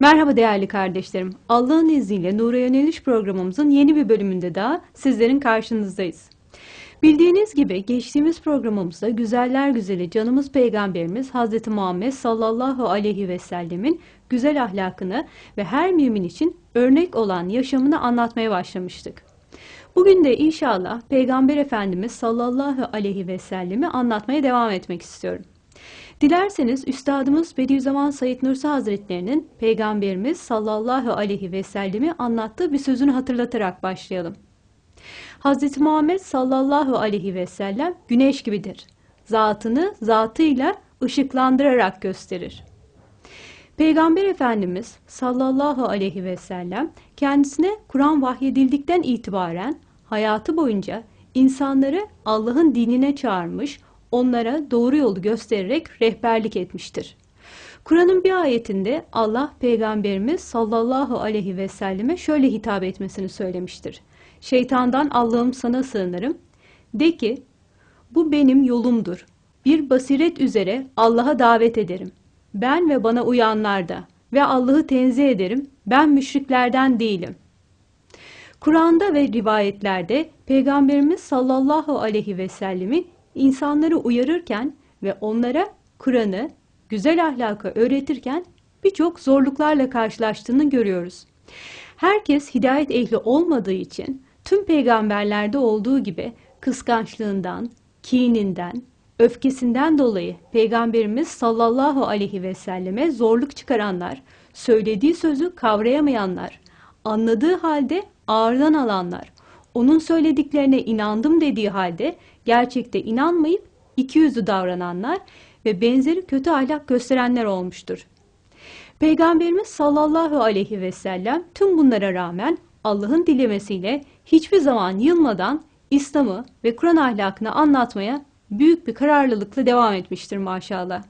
Merhaba değerli kardeşlerim. Allah'ın izniyle Nur'a Yöneliş programımızın yeni bir bölümünde daha sizlerin karşınızdayız. Bildiğiniz gibi geçtiğimiz programımızda güzeller güzeli canımız peygamberimiz Hz. Muhammed sallallahu aleyhi ve sellemin güzel ahlakını ve her mümin için örnek olan yaşamını anlatmaya başlamıştık. Bugün de inşallah Peygamber Efendimiz sallallahu aleyhi ve sellemi anlatmaya devam etmek istiyorum. Dilerseniz Üstadımız Bediüzzaman Said Nursi Hazretlerinin Peygamberimiz sallallahu aleyhi ve sellemi anlattığı bir sözünü hatırlatarak başlayalım. Hz. Muhammed sallallahu aleyhi ve sellem güneş gibidir. Zatını zatıyla ışıklandırarak gösterir. Peygamber Efendimiz sallallahu aleyhi ve sellem kendisine Kur'an vahyedildikten itibaren hayatı boyunca insanları Allah'ın dinine çağırmış, onlara doğru yolu göstererek rehberlik etmiştir. Kur'an'ın bir ayetinde Allah Peygamberimiz sallallahu aleyhi ve selleme şöyle hitap etmesini söylemiştir. Şeytandan Allah'ım sana sığınırım. De ki, bu benim yolumdur. Bir basiret üzere Allah'a davet ederim. Ben ve bana uyanlar da ve Allah'ı tenzih ederim. Ben müşriklerden değilim. Kur'an'da ve rivayetlerde Peygamberimiz sallallahu aleyhi ve sellemin insanları uyarırken ve onlara Kur'an'ı, güzel ahlakı öğretirken birçok zorluklarla karşılaştığını görüyoruz. Herkes hidayet ehli olmadığı için tüm peygamberlerde olduğu gibi kıskançlığından, kininden, öfkesinden dolayı Peygamberimiz sallallahu aleyhi ve selleme zorluk çıkaranlar, söylediği sözü kavrayamayanlar, anladığı halde ağırdan alanlar, onun söylediklerine inandım dediği halde gerçekte inanmayıp iki yüzlü davrananlar ve benzeri kötü ahlak gösterenler olmuştur. Peygamberimiz sallallahu aleyhi ve sellem tüm bunlara rağmen Allah'ın dilemesiyle hiçbir zaman yılmadan İslam'ı ve Kur'an ahlakını anlatmaya büyük bir kararlılıkla devam etmiştir maşallah.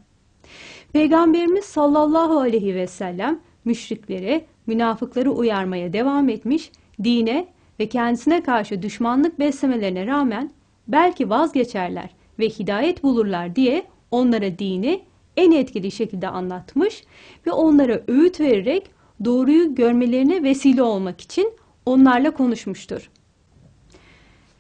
Peygamberimiz sallallahu aleyhi ve sellem müşrikleri, münafıkları uyarmaya devam etmiş, dine ve kendisine karşı düşmanlık beslemelerine rağmen belki vazgeçerler ve hidayet bulurlar diye onlara dini en etkili şekilde anlatmış ve onlara öğüt vererek doğruyu görmelerine vesile olmak için onlarla konuşmuştur.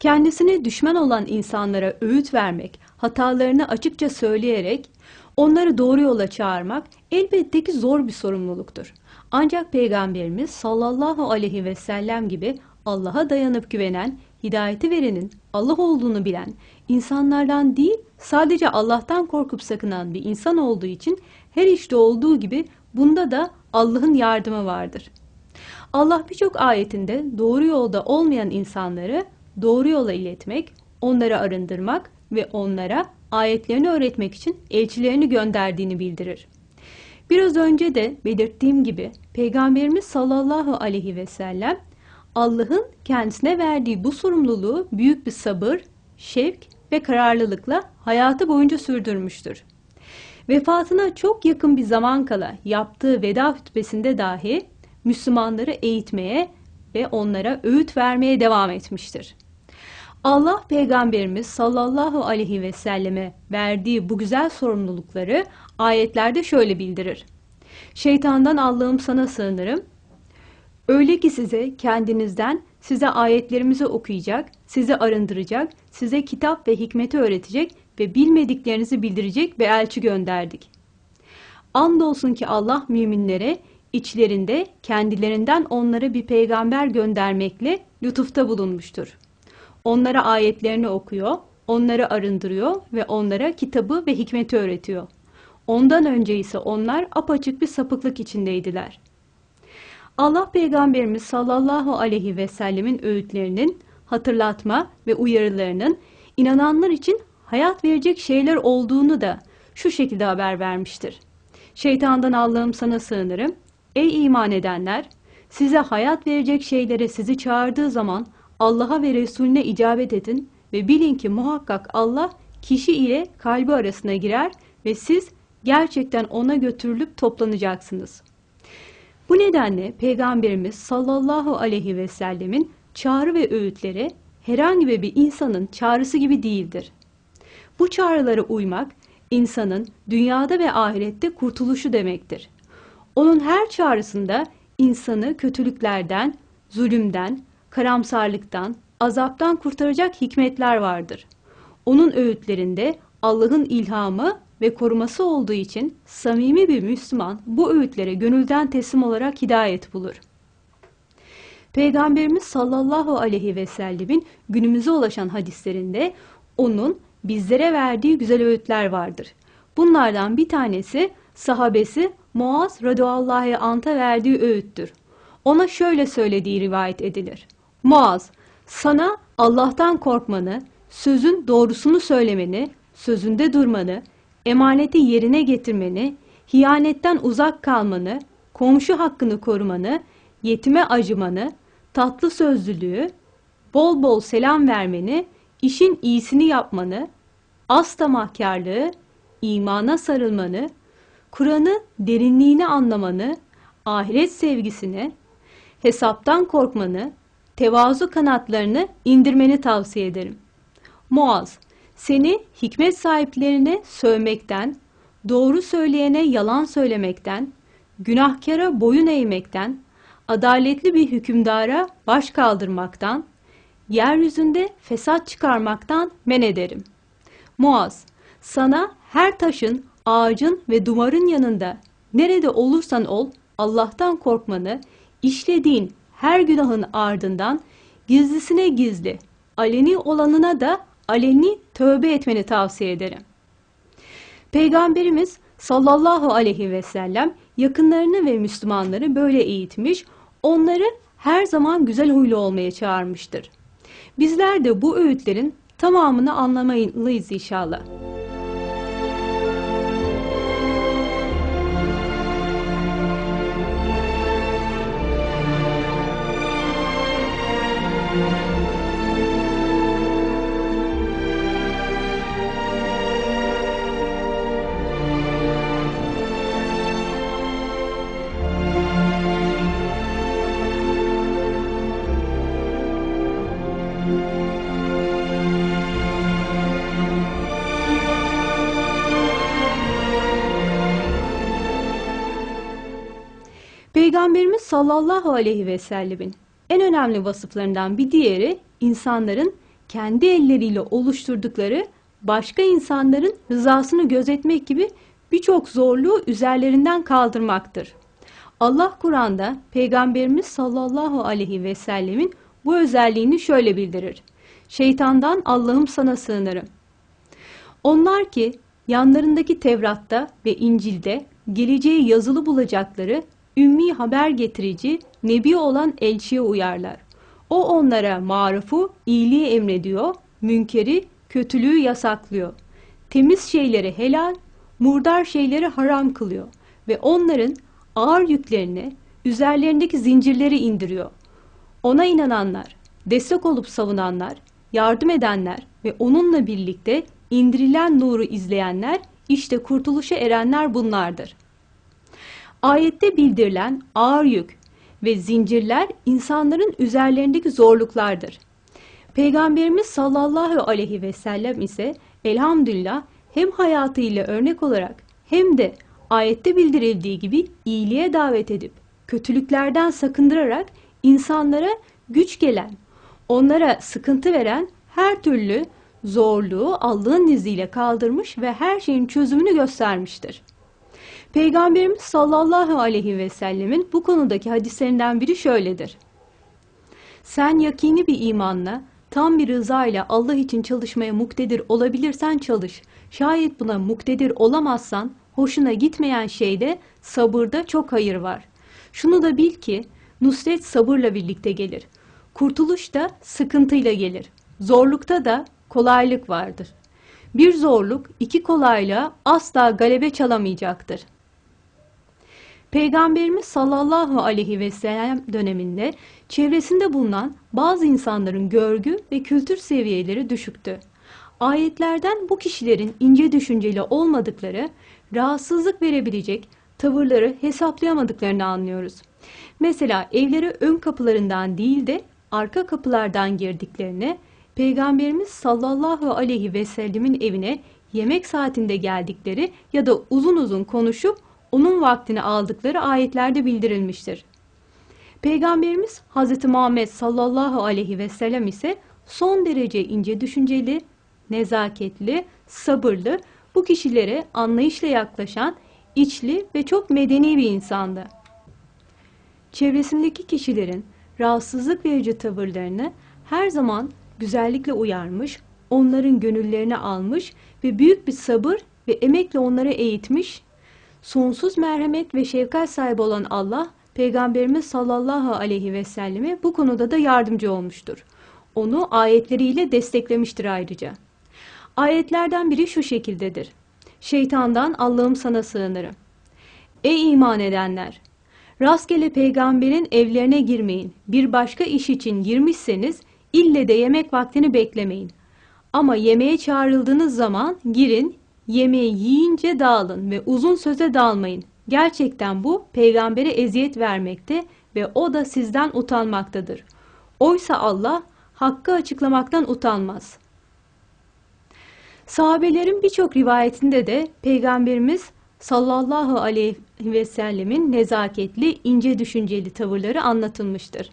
Kendisine düşman olan insanlara öğüt vermek, hatalarını açıkça söyleyerek onları doğru yola çağırmak elbette ki zor bir sorumluluktur. Ancak Peygamberimiz sallallahu aleyhi ve sellem gibi Allah'a dayanıp güvenen, hidayeti verenin Allah olduğunu bilen, insanlardan değil sadece Allah'tan korkup sakınan bir insan olduğu için her işte olduğu gibi bunda da Allah'ın yardımı vardır. Allah birçok ayetinde doğru yolda olmayan insanları doğru yola iletmek, onları arındırmak ve onlara ayetlerini öğretmek için elçilerini gönderdiğini bildirir. Biraz önce de belirttiğim gibi Peygamberimiz sallallahu aleyhi ve sellem Allah'ın kendisine verdiği bu sorumluluğu büyük bir sabır, şevk ve kararlılıkla hayatı boyunca sürdürmüştür. Vefatına çok yakın bir zaman kala yaptığı veda hutbesinde dahi Müslümanları eğitmeye ve onlara öğüt vermeye devam etmiştir. Allah peygamberimiz sallallahu aleyhi ve selleme verdiği bu güzel sorumlulukları ayetlerde şöyle bildirir. Şeytandan Allah'ım sana sığınırım. Öyle ki size kendinizden size ayetlerimizi okuyacak, sizi arındıracak, size kitap ve hikmeti öğretecek ve bilmediklerinizi bildirecek bir elçi gönderdik. Andolsun ki Allah müminlere içlerinde kendilerinden onlara bir peygamber göndermekle lütufta bulunmuştur. Onlara ayetlerini okuyor, onları arındırıyor ve onlara kitabı ve hikmeti öğretiyor. Ondan önce ise onlar apaçık bir sapıklık içindeydiler. Allah Peygamberimiz sallallahu aleyhi ve sellemin öğütlerinin, hatırlatma ve uyarılarının inananlar için hayat verecek şeyler olduğunu da şu şekilde haber vermiştir. Şeytandan Allah'ım sana sığınırım. Ey iman edenler! Size hayat verecek şeylere sizi çağırdığı zaman Allah'a ve Resulüne icabet edin ve bilin ki muhakkak Allah kişi ile kalbi arasına girer ve siz gerçekten ona götürülüp toplanacaksınız. Bu nedenle Peygamberimiz sallallahu aleyhi ve sellemin çağrı ve öğütleri herhangi bir insanın çağrısı gibi değildir. Bu çağrılara uymak insanın dünyada ve ahirette kurtuluşu demektir. Onun her çağrısında insanı kötülüklerden, zulümden, karamsarlıktan, azaptan kurtaracak hikmetler vardır. Onun öğütlerinde Allah'ın ilhamı ve koruması olduğu için samimi bir Müslüman bu öğütlere gönülden teslim olarak hidayet bulur. Peygamberimiz sallallahu aleyhi ve sellemin günümüze ulaşan hadislerinde onun bizlere verdiği güzel öğütler vardır. Bunlardan bir tanesi sahabesi Muaz radıyallahu anh'a verdiği öğüttür. Ona şöyle söylediği rivayet edilir. Muaz, sana Allah'tan korkmanı, sözün doğrusunu söylemeni, sözünde durmanı, emaneti yerine getirmeni, hiyanetten uzak kalmanı, komşu hakkını korumanı, yetime acımanı, tatlı sözlülüğü, bol bol selam vermeni, işin iyisini yapmanı, az tamahkarlığı, imana sarılmanı, Kur'an'ı derinliğini anlamanı, ahiret sevgisini, hesaptan korkmanı, tevazu kanatlarını indirmeni tavsiye ederim. Muaz, seni hikmet sahiplerine sövmekten, doğru söyleyene yalan söylemekten, günahkara boyun eğmekten, adaletli bir hükümdara baş kaldırmaktan, yeryüzünde fesat çıkarmaktan men ederim. Muaz, sana her taşın, ağacın ve dumarın yanında nerede olursan ol Allah'tan korkmanı, işlediğin her günahın ardından gizlisine gizli, aleni olanına da aleni tövbe etmeni tavsiye ederim. Peygamberimiz sallallahu aleyhi ve sellem yakınlarını ve Müslümanları böyle eğitmiş, onları her zaman güzel huylu olmaya çağırmıştır. Bizler de bu öğütlerin tamamını anlamalıyız inşallah. Sallallahu aleyhi ve sellemin en önemli vasıflarından bir diğeri insanların kendi elleriyle oluşturdukları başka insanların rızasını gözetmek gibi birçok zorluğu üzerlerinden kaldırmaktır. Allah Kur'an'da Peygamberimiz sallallahu aleyhi ve sellemin bu özelliğini şöyle bildirir. Şeytandan Allah'ım sana sığınırım. Onlar ki yanlarındaki Tevrat'ta ve İncil'de geleceği yazılı bulacakları ümmi haber getirici, nebi olan elçiye uyarlar. O onlara marufu, iyiliği emrediyor, münkeri, kötülüğü yasaklıyor. Temiz şeyleri helal, murdar şeyleri haram kılıyor ve onların ağır yüklerini, üzerlerindeki zincirleri indiriyor. Ona inananlar, destek olup savunanlar, yardım edenler ve onunla birlikte indirilen nuru izleyenler işte kurtuluşa erenler bunlardır. Ayette bildirilen ağır yük ve zincirler insanların üzerlerindeki zorluklardır. Peygamberimiz sallallahu aleyhi ve sellem ise elhamdülillah hem hayatıyla örnek olarak hem de ayette bildirildiği gibi iyiliğe davet edip kötülüklerden sakındırarak insanlara güç gelen, onlara sıkıntı veren her türlü zorluğu Allah'ın izniyle kaldırmış ve her şeyin çözümünü göstermiştir. Peygamberimiz sallallahu aleyhi ve sellemin bu konudaki hadislerinden biri şöyledir. Sen yakini bir imanla, tam bir rıza ile Allah için çalışmaya muktedir olabilirsen çalış. Şayet buna muktedir olamazsan, hoşuna gitmeyen şeyde sabırda çok hayır var. Şunu da bil ki, nusret sabırla birlikte gelir. Kurtuluş da sıkıntıyla gelir. Zorlukta da kolaylık vardır. Bir zorluk iki kolaylığa asla galebe çalamayacaktır. Peygamberimiz sallallahu aleyhi ve sellem döneminde çevresinde bulunan bazı insanların görgü ve kültür seviyeleri düşüktü. Ayetlerden bu kişilerin ince düşünceli olmadıkları, rahatsızlık verebilecek tavırları hesaplayamadıklarını anlıyoruz. Mesela evlere ön kapılarından değil de arka kapılardan girdiklerini, Peygamberimiz sallallahu aleyhi ve sellemin evine yemek saatinde geldikleri ya da uzun uzun konuşup onun vaktini aldıkları ayetlerde bildirilmiştir. Peygamberimiz Hz. Muhammed sallallahu aleyhi ve sellem ise son derece ince düşünceli, nezaketli, sabırlı, bu kişilere anlayışla yaklaşan, içli ve çok medeni bir insandı. Çevresindeki kişilerin rahatsızlık verici tavırlarını her zaman güzellikle uyarmış, onların gönüllerini almış ve büyük bir sabır ve emekle onları eğitmiş, sonsuz merhamet ve şefkat sahibi olan Allah, Peygamberimiz sallallahu aleyhi ve selleme bu konuda da yardımcı olmuştur. Onu ayetleriyle desteklemiştir ayrıca. Ayetlerden biri şu şekildedir. Şeytandan Allah'ım sana sığınırım. Ey iman edenler! Rastgele peygamberin evlerine girmeyin. Bir başka iş için girmişseniz ille de yemek vaktini beklemeyin. Ama yemeğe çağrıldığınız zaman girin, yemeği yiyince dağılın ve uzun söze dalmayın. Gerçekten bu peygambere eziyet vermekte ve o da sizden utanmaktadır. Oysa Allah hakkı açıklamaktan utanmaz. Sahabelerin birçok rivayetinde de Peygamberimiz sallallahu aleyhi ve sellemin nezaketli, ince düşünceli tavırları anlatılmıştır.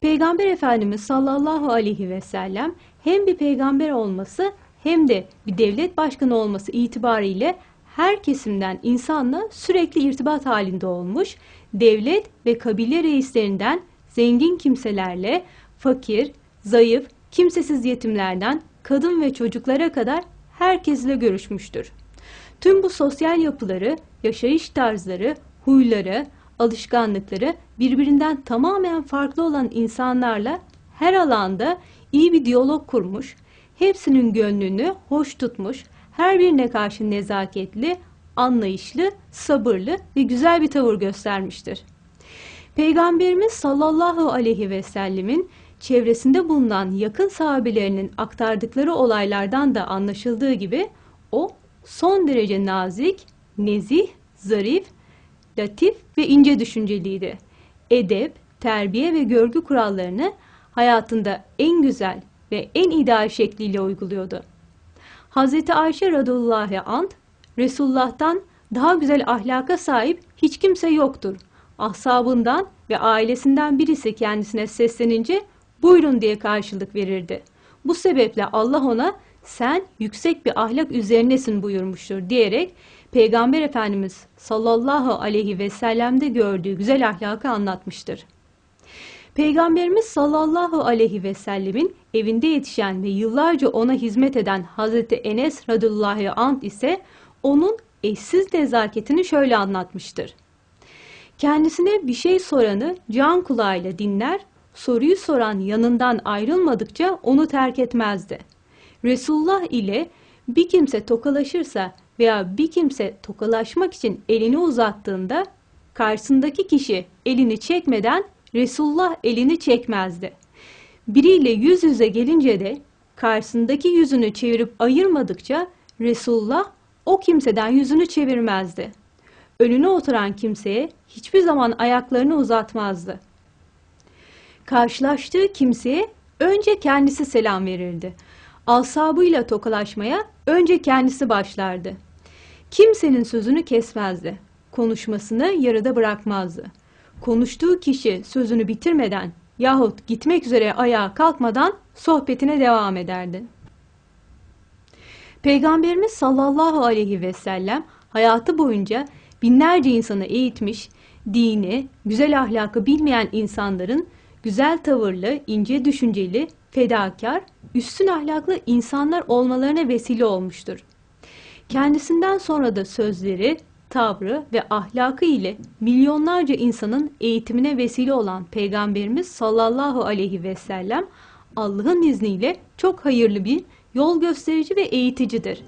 Peygamber Efendimiz sallallahu aleyhi ve sellem hem bir peygamber olması hem de bir devlet başkanı olması itibariyle her kesimden insanla sürekli irtibat halinde olmuş, devlet ve kabile reislerinden zengin kimselerle fakir, zayıf, kimsesiz yetimlerden kadın ve çocuklara kadar herkesle görüşmüştür. Tüm bu sosyal yapıları, yaşayış tarzları, huyları, alışkanlıkları birbirinden tamamen farklı olan insanlarla her alanda iyi bir diyalog kurmuş, hepsinin gönlünü hoş tutmuş, her birine karşı nezaketli, anlayışlı, sabırlı ve güzel bir tavır göstermiştir. Peygamberimiz sallallahu aleyhi ve sellemin çevresinde bulunan yakın sahabelerinin aktardıkları olaylardan da anlaşıldığı gibi o son derece nazik, nezih, zarif, latif ve ince düşünceliydi. Edep, terbiye ve görgü kurallarını hayatında en güzel ve en ideal şekliyle uyguluyordu. Hz. Ayşe radıyallahu anh, Resulullah'tan daha güzel ahlaka sahip hiç kimse yoktur. Ahsabından ve ailesinden birisi kendisine seslenince buyurun diye karşılık verirdi. Bu sebeple Allah ona sen yüksek bir ahlak üzerinesin buyurmuştur diyerek Peygamber Efendimiz sallallahu aleyhi ve sellem'de gördüğü güzel ahlakı anlatmıştır. Peygamberimiz sallallahu aleyhi ve sellemin evinde yetişen ve yıllarca ona hizmet eden Hazreti Enes radıyallahu anh ise onun eşsiz nezaketini şöyle anlatmıştır. Kendisine bir şey soranı can kulağıyla dinler, soruyu soran yanından ayrılmadıkça onu terk etmezdi. Resulullah ile bir kimse tokalaşırsa veya bir kimse tokalaşmak için elini uzattığında karşısındaki kişi elini çekmeden Resulullah elini çekmezdi. Biriyle yüz yüze gelince de karşısındaki yüzünü çevirip ayırmadıkça Resulullah o kimseden yüzünü çevirmezdi. Önüne oturan kimseye hiçbir zaman ayaklarını uzatmazdı. Karşılaştığı kimseye önce kendisi selam verirdi. Asabıyla tokalaşmaya önce kendisi başlardı. Kimsenin sözünü kesmezdi. Konuşmasını yarıda bırakmazdı. Konuştuğu kişi sözünü bitirmeden yahut gitmek üzere ayağa kalkmadan sohbetine devam ederdi. Peygamberimiz sallallahu aleyhi ve sellem hayatı boyunca binlerce insanı eğitmiş, dini, güzel ahlakı bilmeyen insanların güzel tavırlı, ince düşünceli, fedakar, üstün ahlaklı insanlar olmalarına vesile olmuştur. Kendisinden sonra da sözleri, tavrı ve ahlakı ile milyonlarca insanın eğitimine vesile olan Peygamberimiz sallallahu aleyhi ve sellem Allah'ın izniyle çok hayırlı bir yol gösterici ve eğiticidir.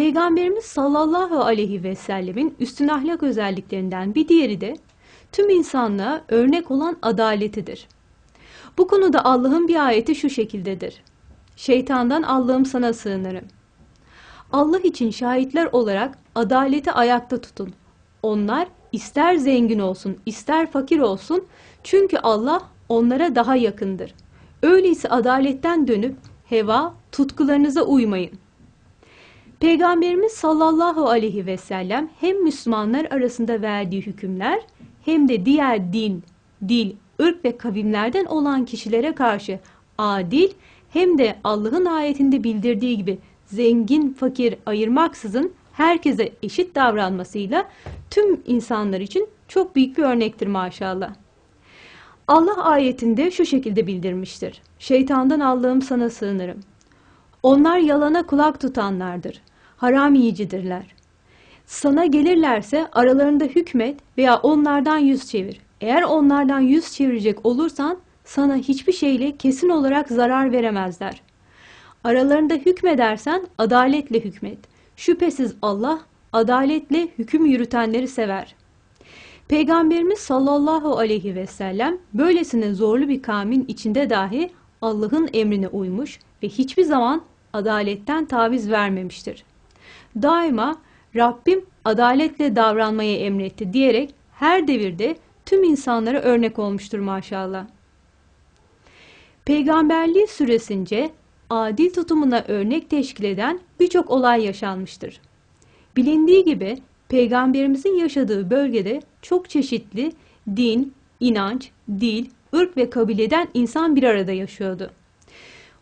Peygamberimiz sallallahu aleyhi ve sellemin üstün ahlak özelliklerinden bir diğeri de tüm insanlığa örnek olan adaletidir. Bu konuda Allah'ın bir ayeti şu şekildedir. Şeytandan Allah'ım sana sığınırım. Allah için şahitler olarak adaleti ayakta tutun. Onlar ister zengin olsun, ister fakir olsun çünkü Allah onlara daha yakındır. Öyleyse adaletten dönüp heva, tutkularınıza uymayın. Peygamberimiz sallallahu aleyhi ve sellem hem Müslümanlar arasında verdiği hükümler hem de diğer din, dil, ırk ve kavimlerden olan kişilere karşı adil hem de Allah'ın ayetinde bildirdiği gibi zengin, fakir ayırmaksızın herkese eşit davranmasıyla tüm insanlar için çok büyük bir örnektir maşallah. Allah ayetinde şu şekilde bildirmiştir. Şeytandan Allah'ım sana sığınırım. Onlar yalana kulak tutanlardır. Haram yiyicidirler. Sana gelirlerse aralarında hükmet veya onlardan yüz çevir. Eğer onlardan yüz çevirecek olursan sana hiçbir şeyle kesin olarak zarar veremezler. Aralarında hükmedersen adaletle hükmet. Şüphesiz Allah adaletle hüküm yürütenleri sever. Peygamberimiz sallallahu aleyhi ve sellem böylesine zorlu bir kavmin içinde dahi Allah'ın emrine uymuş ve hiçbir zaman adaletten taviz vermemiştir. Daima Rabbim adaletle davranmayı emretti diyerek her devirde tüm insanlara örnek olmuştur maşallah. Peygamberliği süresince adil tutumuna örnek teşkil eden birçok olay yaşanmıştır. Bilindiği gibi Peygamberimizin yaşadığı bölgede çok çeşitli din, inanç, dil, ırk ve kabileden insan bir arada yaşıyordu.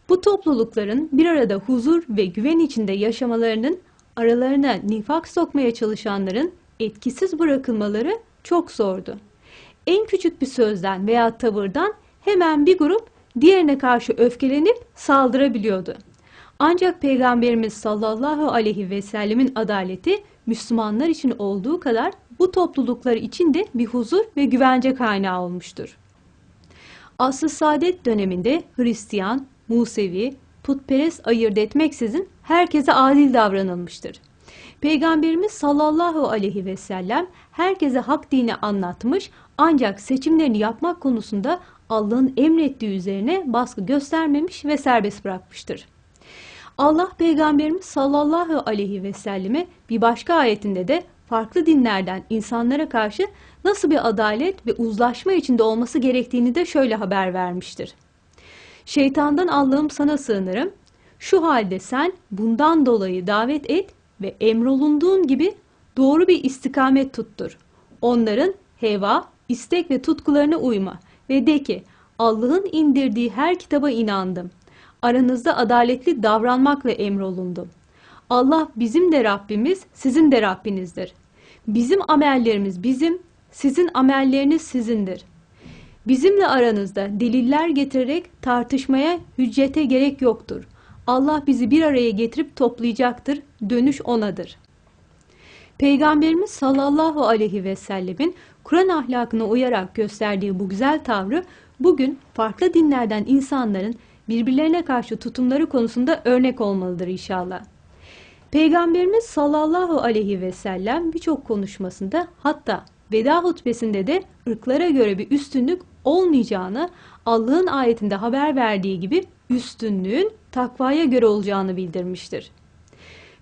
Bu toplulukların bir arada huzur ve güven içinde yaşamalarının aralarına nifak sokmaya çalışanların etkisiz bırakılmaları çok zordu. En küçük bir sözden veya tavırdan hemen bir grup diğerine karşı öfkelenip saldırabiliyordu. Ancak Peygamberimiz sallallahu aleyhi ve sellemin adaleti Müslümanlar için olduğu kadar bu topluluklar için de bir huzur ve güvence kaynağı olmuştur. Asr-ı Saadet döneminde Hristiyan, Musevi, putperest ayırt etmeksizin herkese adil davranılmıştır. Peygamberimiz sallallahu aleyhi ve sellem herkese hak dini anlatmış ancak seçimlerini yapmak konusunda Allah'ın emrettiği üzerine baskı göstermemiş ve serbest bırakmıştır. Allah Peygamberimiz sallallahu aleyhi ve selleme bir başka ayetinde de farklı dinlerden insanlara karşı nasıl bir adalet ve uzlaşma içinde olması gerektiğini de şöyle haber vermiştir. Şeytandan Allah'ım sana sığınırım. Şu halde sen bundan dolayı davet et ve emrolunduğun gibi doğru bir istikamet tuttur. Onların heva, istek ve tutkularına uyma ve de ki Allah'ın indirdiği her kitaba inandım. Aranızda adaletli davranmakla emrolundum. Allah bizim de Rabbimiz, sizin de Rabbinizdir. Bizim amellerimiz bizim, sizin amelleriniz sizindir. Bizimle aranızda deliller getirerek tartışmaya, hüccete gerek yoktur. Allah bizi bir araya getirip toplayacaktır, dönüş O'nadır. Peygamberimiz sallallahu aleyhi ve sellemin Kur'an ahlakına uyarak gösterdiği bu güzel tavrı bugün farklı dinlerden insanların birbirlerine karşı tutumları konusunda örnek olmalıdır inşallah. Peygamberimiz sallallahu aleyhi ve sellem birçok konuşmasında hatta veda hutbesinde de ırklara göre bir üstünlük olmayacağını Allah'ın ayetinde haber verdiği gibi üstünlüğün takvaya göre olacağını bildirmiştir.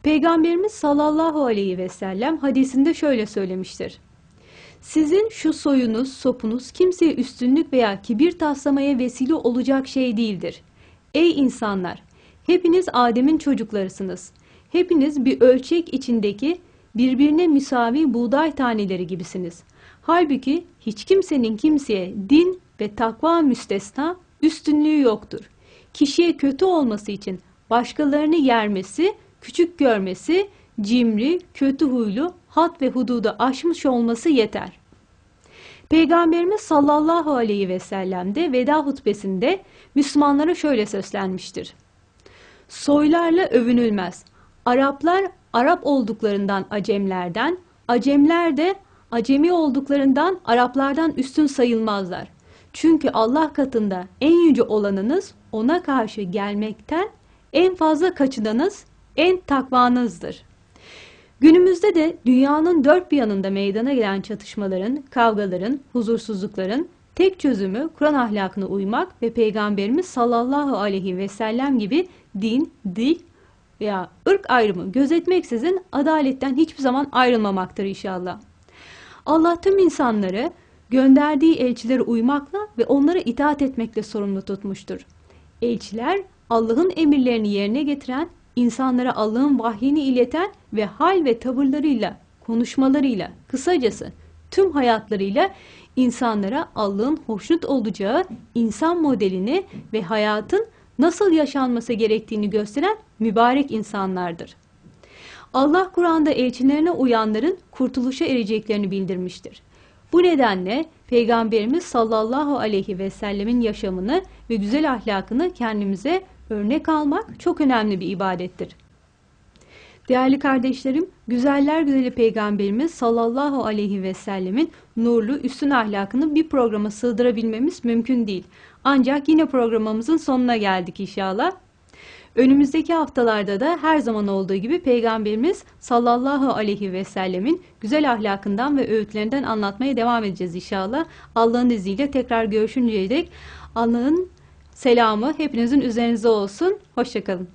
Peygamberimiz sallallahu aleyhi ve sellem hadisinde şöyle söylemiştir. Sizin şu soyunuz, sopunuz kimseye üstünlük veya kibir taslamaya vesile olacak şey değildir. Ey insanlar! Hepiniz Adem'in çocuklarısınız. Hepiniz bir ölçek içindeki birbirine müsavi buğday taneleri gibisiniz. Halbuki hiç kimsenin kimseye din ve takva müstesna üstünlüğü yoktur. Kişiye kötü olması için başkalarını yermesi, küçük görmesi, cimri, kötü huylu, hat ve hududu aşmış olması yeter. Peygamberimiz sallallahu aleyhi ve sellem de veda hutbesinde Müslümanlara şöyle seslenmiştir. Soylarla övünülmez. Araplar Arap olduklarından Acemlerden, Acemler de Acemi olduklarından Araplardan üstün sayılmazlar. Çünkü Allah katında en yüce olanınız ona karşı gelmekten en fazla kaçınanız, en takvanızdır. Günümüzde de dünyanın dört bir yanında meydana gelen çatışmaların, kavgaların, huzursuzlukların, Tek çözümü Kur'an ahlakına uymak ve Peygamberimiz sallallahu aleyhi ve sellem gibi din, dil veya ırk ayrımı gözetmeksizin adaletten hiçbir zaman ayrılmamaktır inşallah. Allah tüm insanları gönderdiği elçilere uymakla ve onlara itaat etmekle sorumlu tutmuştur. Elçiler Allah'ın emirlerini yerine getiren, insanlara Allah'ın vahyini ileten ve hal ve tavırlarıyla, konuşmalarıyla, kısacası tüm hayatlarıyla insanlara Allah'ın hoşnut olacağı insan modelini ve hayatın nasıl yaşanması gerektiğini gösteren mübarek insanlardır. Allah Kur'an'da elçilerine uyanların kurtuluşa ereceklerini bildirmiştir. Bu nedenle Peygamberimiz sallallahu aleyhi ve sellemin yaşamını ve güzel ahlakını kendimize örnek almak çok önemli bir ibadettir. Değerli kardeşlerim, güzeller güzeli Peygamberimiz sallallahu aleyhi ve sellemin nurlu üstün ahlakını bir programa sığdırabilmemiz mümkün değil. Ancak yine programımızın sonuna geldik inşallah. Önümüzdeki haftalarda da her zaman olduğu gibi Peygamberimiz sallallahu aleyhi ve sellemin güzel ahlakından ve öğütlerinden anlatmaya devam edeceğiz inşallah. Allah'ın izniyle tekrar görüşünceye dek Allah'ın selamı hepinizin üzerinize olsun. Hoşçakalın.